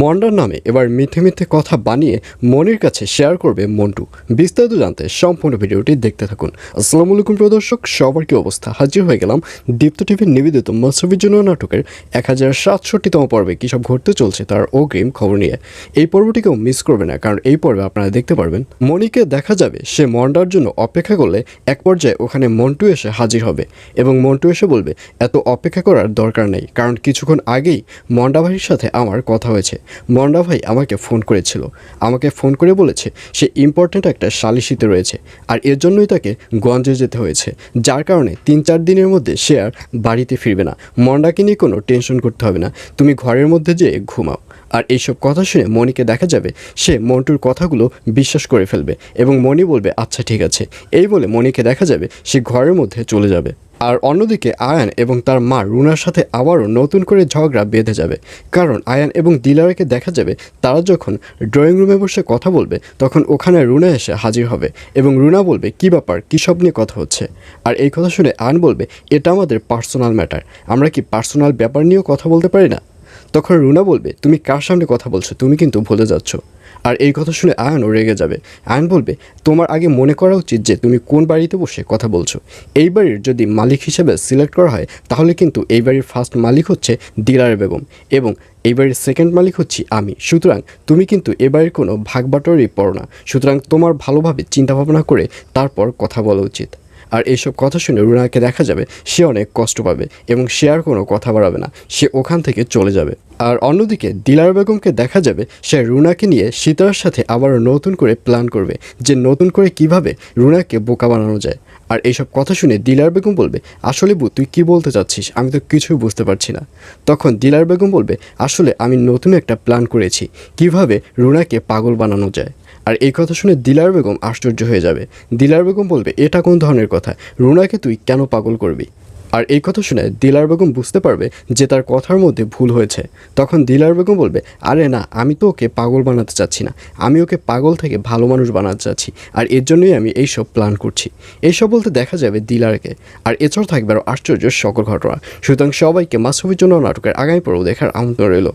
মন্ডার নামে এবার মিথ্যে মিথ্যে কথা বানিয়ে মনির কাছে শেয়ার করবে মন্টু। বিস্তারিত জানতে সম্পূর্ণ ভিডিওটি দেখতে থাকুন। আসসালামু আলাইকুম প্রিয় দর্শক, সবার কি অবস্থা? হাজির হয়ে গেলাম দীপ্ত টিভির নিবেদিত মৎস্যবির জন্য নাটকের এক হাজার সাতষট্টিতম পর্বে কী সব ঘটতে চলছে তার অগ্রিম খবর নিয়ে। এই পর্বটিকেও মিস করবে না, কারণ এই পর্বে আপনারা দেখতে পারবেন মনিকে দেখা যাবে সে মন্ডার জন্য অপেক্ষা করলে এক পর্যায়ে ওখানে মন্টু এসে হাজির হবে এবং মন্টু এসে বলবে, এত অপেক্ষা করার দরকার নেই, কারণ কিছুক্ষণ আগেই মন্ডা ভাইয়ের সাথে আমার কথা হয়েছে। মন্ডা ভাই আমাকে ফোন করেছিল। আমাকে ফোন করে বলেছে, সে ইম্পর্ট্যান্ট একটা সালিশিতে রয়েছে আর এর জন্যই তাকে গঞ্জে যেতে হয়েছে, যার কারণে তিন চার দিনের মধ্যে সে আর বাড়িতে ফিরবে না। মন্ডাকে নিয়ে কোনো টেনশন করতে হবে না। তুমি ঘরের মধ্যে যেয়ে ঘুমাও। আর এইসব কথা শুনে মনিকে দেখা যাবে, সে মন্টুর কথাগুলো বিশ্বাস করে ফেলবে এবং মনি বলবে আচ্ছা ঠিক আছে। এই বলে মনিকে দেখা যাবে, সে ঘরের মধ্যে চলে যাবে। আর অন্যদিকে আয়ান এবং তার মা রুনার সাথে আবারও নতুন করে ঝগড়া বেঁধে যাবে। কারণ আয়ান এবং দিলারাকে দেখা যাবে, তারা যখন ড্রয়িং রুমে বসে কথা বলবে, তখন ওখানে রুনা এসে হাজির হবে এবং রুনা বলবে, কি ব্যাপার? কী সব নিয়ে কথা হচ্ছে? আর এই কথা শুনে আয়ান বলবে, এটা আমাদের পার্সোনাল ম্যাটার। আমরা কি পার্সোনাল ব্যাপার নিয়েও কথা বলতে পারি না? তখন রুনা বলবে, তুমি কার সামনে কথা বলছো? তুমি কিন্তু ভুলে যাচ্ছ। আর এই কথা শুনে আয়নও রেগে যাবে। আয়ন বলবে, তোমার আগে মনে করা উচিত যে তুমি কোন বাড়িতে বসে কথা বলছো। এই বাড়ির যদি মালিক হিসেবে সিলেক্ট করা হয়, তাহলে কিন্তু এই বাড়ির ফার্স্ট মালিক হচ্ছে দিলার বেগম এবং এই বাড়ির সেকেন্ড মালিক হচ্ছি আমি। সুতরাং তুমি কিন্তু এ বাড়ির কোনো ভাগ বাটোয়ারই পড়ো না। সুতরাং তোমার ভালোভাবে চিন্তাভাবনা করে তারপর কথা বলা উচিত। আর এইসব কথা শুনে রুনাকে দেখা যাবে সে অনেক কষ্ট পাবে এবং সে আর কোনো কথা বাড়াবে না। সে ওখান থেকে চলে যাবে। আর অন্যদিকে দিলার বেগমকে দেখা যাবে, সে রুনাকে নিয়ে সীতার সাথে আবারও নতুন করে প্ল্যান করবে যে নতুন করে কীভাবে রুনাকে বোকা বানানো যায়। আর এইসব কথা শুনে দিলার বেগম বলবে, আসলে বু, তুই কি বলতে চাচ্ছিস? আমি তো কিছুই বুঝতে পারছি না। তখন দিলার বেগম বলবে, আসলে আমি নতুন একটা প্ল্যান করেছি, কীভাবে রুনাকে পাগল বানানো যায়। আর এই কথা শুনে দিলার বেগম আশ্চর্য হয়ে যাবে। দিলার বেগম বলবে, এটা কোন ধরনের কথা? রুনাকে তুই কেন পাগল করবি? আর এই কথা শুনে দিলার বেগম বুঝতে পারবে যে তার কথার মধ্যে ভুল হয়েছে। তখন দিলার বেগম বলবে, আরে না, আমি তো ওকে পাগল বানাতে চাচ্ছি না। আমি ওকে পাগল থেকে ভালো মানুষ বানাতে চাচ্ছি, আর এর জন্যই আমি এইসব প্ল্যান করছি। এইসব বলতে দেখা যাবে দিলারকে। আর এছাড়াও থাকবে আরও আশ্চর্য সকল ঘটনা। সুতরাং সবাইকে মাসুফির জন্য নাটকের আগামী পর্ব দেখার আমন্ত্রণ রইল।